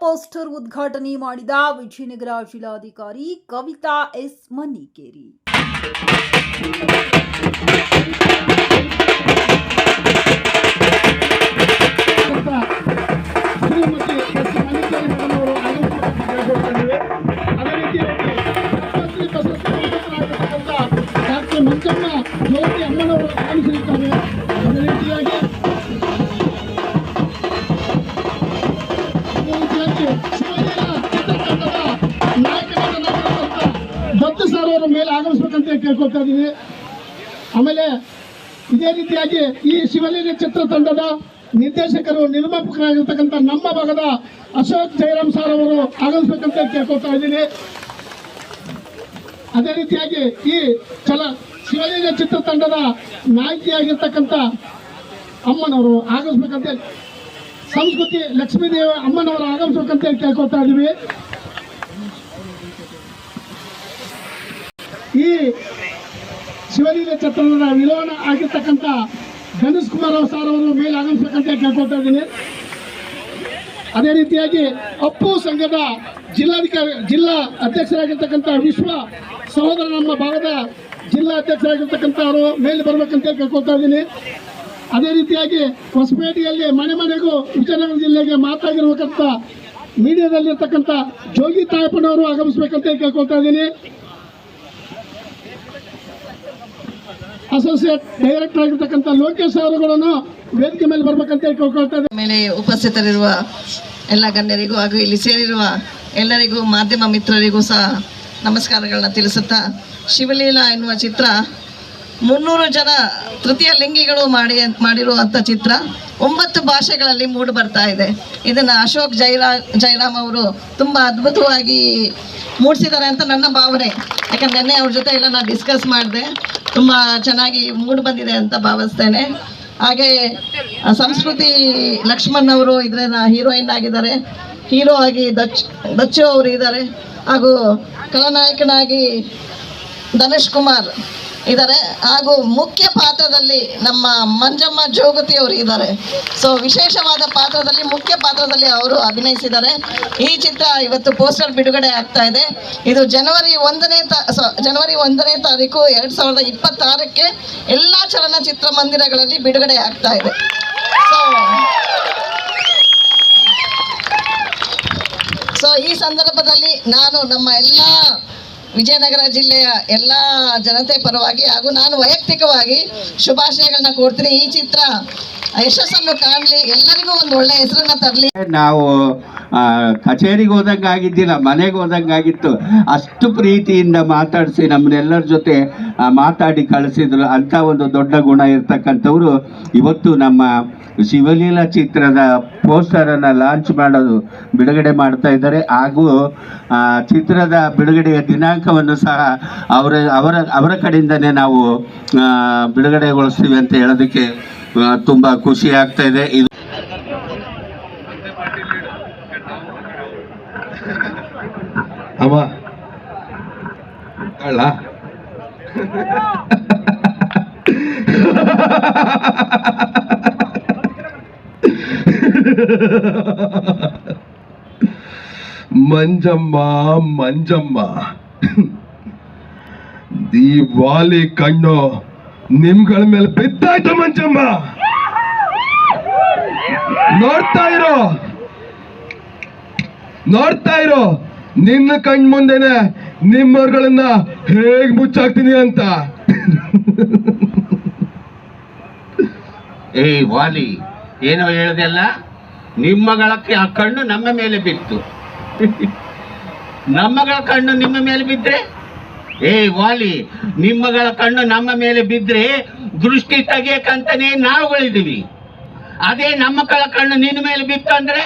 Poster ಉದ್ಘಾಟನೆ ಮಾಡಿದ ವಿಜಯನಗರ ಜಿಲ್ಲಾಧಿಕಾರಿ ಕವಿತಾ ಎಸ್ ಮನ್ನಿಕೇರಿ. ಆಗಮಿಸಬೇಕಂತ ಕೇಳ್ಕೊಳ್ತಾ ಇದ್ದೀವಿ ಆಮೇಲೆ ಇದೇ ರೀತಿಯಾಗಿ ಈ ಶಿವಲೀಲೆ ಚಿತ್ರತಂಡದ ನಿರ್ದೇಶಕರು, ನಿರ್ಮಾಪಕರಾಗಿರ್ತಕ್ಕಂಥ ನಮ್ಮ ಭಾಗದ ಅಶೋಕ್ ಜಯರಾಮ್ ಸರ್ ಅವರು ಆಗಮಿಸ್ಬೇಕಂತ ಕೇಳ್ಕೊಳ್ತಾ ಇದ್ದೀನಿ. ಅದೇ ರೀತಿಯಾಗಿ ಈ ಚಲ ಶಿವಲಿಂಗ ಚಿತ್ರತಂಡದ ನಾಯಕಿಯಾಗಿರ್ತಕ್ಕಂಥ ಅಮ್ಮನವರು ಆಗಮಿಸ್ಬೇಕಂತ, ಸಂಸ್ಕೃತಿ ಲಕ್ಷ್ಮೀದೇವ ಅಮ್ಮನವರು ಆಗಮಿಸ್ಬೇಕಂತ ಕೇಳ್ಕೊಳ್ತಾ ಇದ್ದೀವಿ. ಈ ಶಿವಲೀಲೆ ಚಿತ್ರದ ವಿಲೋನ ಆಗಿರ್ತಕ್ಕಂಥ ಗಣೇಶ್ ಕುಮಾರ್ ಸರ್ ಅವರು ಮೇಲೆ ಆಗಮಿಸಬೇಕಂತ ಕೇಳ್ಕೊಳ್ತಾ ಇದ್ದೀನಿ. ಅದೇ ರೀತಿಯಾಗಿ ಅಪ್ಪು ಸಂಘದ ಜಿಲ್ಲಾಧಿಕಾರಿ ಜಿಲ್ಲಾ ಅಧ್ಯಕ್ಷರಾಗಿರ್ತಕ್ಕಂಥ ವಿಶ್ವ ಸಹೋದರ ನಮ್ಮ ಭಾಗದ ಜಿಲ್ಲಾ ಅಧ್ಯಕ್ಷರಾಗಿರ್ತಕ್ಕಂಥವರು ಮೇಲೆ ಬರಬೇಕಂತ ಕೇಳ್ಕೊಳ್ತಾ ಇದ್ದೀನಿ. ಅದೇ ರೀತಿಯಾಗಿ ಹೊಸಪೇಟೆಯಲ್ಲಿ ಮನೆ ಮನೆಗೂ ವಿಜಯನಗರ ಜಿಲ್ಲೆಗೆ ಮಾತಾಗಿರ್ಬೇಕಂತ ಮೀಡಿಯಾದಲ್ಲಿರ್ತಕ್ಕಂಥ ಜೋಗಿ ತಾಯಪ್ಪನವರು ಆಗಮಿಸ್ಬೇಕಂತ ಕೇಳ್ಕೊಳ್ತಾ ಇದ್ದೀನಿ. ಅಸೋಸಿಯೇಟ್ ಡೈರೆಕ್ಟರ್ ಆಗಿರ್ತಕ್ಕಂಥ ಲೋಕೇಶ್ ಅವರುಗಳನ್ನು ವೇದಿಕೆ ಮೇಲೆ ಬರ್ಬೇಕಂತ ಕೇಳ್ಕೊಳ್ತಾ ಇದ್ದೀನಿ. ಮೇಲೆ ಉಪಸ್ಥಿತರಿರುವ ಎಲ್ಲ ಗಣ್ಯರಿಗೂ ಹಾಗೂ ಇಲ್ಲಿ ಸೇರಿರುವ ಎಲ್ಲರಿಗೂ ಮಾಧ್ಯಮ ಮಿತ್ರರಿಗೂ ಸಹ ನಮಸ್ಕಾರಗಳನ್ನ ತಿಳಿಸುತ್ತಾ ಶಿವಲೀಲಾ ಎನ್ನುವ ಚಿತ್ರ ಮುನ್ನೂರು ಜನ ತೃತೀಯ ಲಿಂಗಿಗಳು ಮಾಡಿ ಮಾಡಿರುವಂಥ ಚಿತ್ರ. ಒಂಬತ್ತು ಭಾಷೆಗಳಲ್ಲಿ ಮೂಡಿ ಬರ್ತಾ ಇದೆ. ಇದನ್ನು ಅಶೋಕ್ ಜೈರಾ ಜೈರಾಮ್ ಅವರು ತುಂಬ ಅದ್ಭುತವಾಗಿ ಮೂಡಿಸಿದ್ದಾರೆ ಅಂತ ನನ್ನ ಭಾವನೆ. ಯಾಕಂದ್ರೆ ನೆನ್ನೆ ಅವ್ರ ಜೊತೆ ಎಲ್ಲ ನಾನು ಡಿಸ್ಕಸ್ ಮಾಡಿದೆ. ತುಂಬ ಚೆನ್ನಾಗಿ ಮೂಡಿ ಬಂದಿದೆ ಅಂತ ಭಾವಿಸ್ತೇನೆ. ಹಾಗೆ ಸಂಸ್ಕೃತಿ ಲಕ್ಷ್ಮಣ್ ಅವರು ಇದರ ಹೀರೋಯಿನ್ ಆಗಿದ್ದಾರೆ. ಹೀರೋ ಆಗಿ ದಚ್, ದಚ್ಚು ಅವರು ಇದ್ದಾರೆ. ಹಾಗೂ ಕಲಾನಾಯಕನಾಗಿ ಧನುಷ್ ಕುಮಾರ್ ಇದ್ದಾರೆ. ಹಾಗೂ ಮುಖ್ಯ ಪಾತ್ರದಲ್ಲಿ ನಮ್ಮ ಮಂಜಮ್ಮ ಜೋಗತಿ ಅವರು ಇದ್ದಾರೆ. ಸೊ ವಿಶೇಷವಾದ ಪಾತ್ರದಲ್ಲಿ, ಮುಖ್ಯ ಪಾತ್ರದಲ್ಲಿ ಅವರು ಅಭಿನಯಿಸಿದ್ದಾರೆ. ಈ ಚಿತ್ರ ಇವತ್ತು ಪೋಸ್ಟರ್ ಬಿಡುಗಡೆ ಆಗ್ತಾ ಇದೆ. ಇದು ಜನವರಿ ಒಂದನೇ ಜನವರಿ ಒಂದನೇ ತಾರೀಕು ಎರಡ್ ಸಾವಿರದ ಇಪ್ಪತ್ತಾರಕ್ಕೆ ಎಲ್ಲ ಚಲನಚಿತ್ರ ಮಂದಿರಗಳಲ್ಲಿ ಬಿಡುಗಡೆ ಆಗ್ತಾ ಇದೆ. ಸೊ ಸೊ ಈ ಸಂದರ್ಭದಲ್ಲಿ ನಾನು ನಮ್ಮ ಎಲ್ಲ ವಿಜಯನಗರ ಜಿಲ್ಲೆಯ ಎಲ್ಲ ಜನತೆ ಪರವಾಗಿ ಹಾಗೂ ನಾನು ವೈಯಕ್ತಿಕವಾಗಿ ಶುಭಾಶಯಗಳನ್ನ ಕೊಡ್ತೀನಿ ಈ ಚಿತ್ರ ಯಶಸ್ಸನ್ನು ಕಾಣಲಿ, ಎಲ್ಲರಿಗೂ ಒಂದು ಒಳ್ಳೆ ಹೆಸರನ್ನ ತರಲಿ. ನಾವು ಕಚೇರಿಗೆ ಹೋದಂಗೆ ಆಗಿದ್ದಿಲ್ಲ ಮನೆಗೆ ಹೋದಂಗೆ ಆಗಿತ್ತು ಅಷ್ಟು ಪ್ರೀತಿಯಿಂದ ಮಾತಾಡಿಸಿ ನಮ್ಮನ್ನೆಲ್ಲರ ಜೊತೆ ಮಾತಾಡಿ ಕಳಿಸಿದ್ರು. ಅಂಥ ಒಂದು ದೊಡ್ಡ ಗುಣ ಇರ್ತಕ್ಕಂಥವ್ರು ಇವತ್ತು ನಮ್ಮ ಶಿವಲೀಲಾ ಚಿತ್ರದ ಪೋಸ್ಟರನ್ನು ಲಾಂಚ್ ಮಾಡೋದು ಬಿಡುಗಡೆ ಮಾಡ್ತಾ ಇದ್ದಾರೆ. ಹಾಗೂ ಚಿತ್ರದ ಬಿಡುಗಡೆಯ ದಿನಾಂಕವನ್ನು ಸಹ ಅವರ ಅವರ ಅವರ ಕಡೆಯಿಂದನೇ ನಾವು ಬಿಡುಗಡೆಗೊಳಿಸ್ತೀವಿ ಅಂತ ಹೇಳೋದಕ್ಕೆ ತುಂಬ ಖುಷಿ ಆಗ್ತಾ ಇದೆ. ಇದು ಮಂಜಮ್ಮ ಮಂಜಮ್ಮ. ಈ ವಾಲಿ ಕಣ್ಣು ನಿಮ್ಗಳ ಮೇಲೆ ಬಿದ್ದಾಯ್ತು ಮಂಜಮ್ಮ. ನೋಡ್ತಾ ಇರೋ. ನೋಡ್ತಾ ಇರೋ. ನಿನ್ನ ಕಣ್ ಮುಂದೆನೆ ನಿಮ್ಮವ್ರಗಳನ್ನ ಹೇಗ್ ಮುಚ್ಚಾಕ್ತೀನಿ ಅಂತ. ಏಯ್ ವಾಲಿ, ಏನೋ ಹೇಳ್ದೆಲ್ಲ? ನಿಮ್ಮಗಳಕ್ಕೆ ಆ ಕಣ್ಣು ನಮ್ಮ ಮೇಲೆ ಬಿತ್ತು. ನಮ್ಮಗಳ ಕಣ್ಣು ನಿಮ್ಮ ಮೇಲೆ ಬಿದ್ದರೆ ಏ, ವಾಲಿ, ನಿಮ್ಮಗಳ ಕಣ್ಣು ನಮ್ಮ ಮೇಲೆ ಬಿದ್ದರೆ ದೃಷ್ಟಿ ತೆಗಿಯಕ್ಕಂತಾನೆ ನಾವುಗಳಿದ್ದೀವಿ. ಅದೇ ನಮ್ಮಗಳ ಕಣ್ಣು ನಿನ್ನ ಮೇಲೆ ಬಿತ್ತು ಅಂದ್ರೆ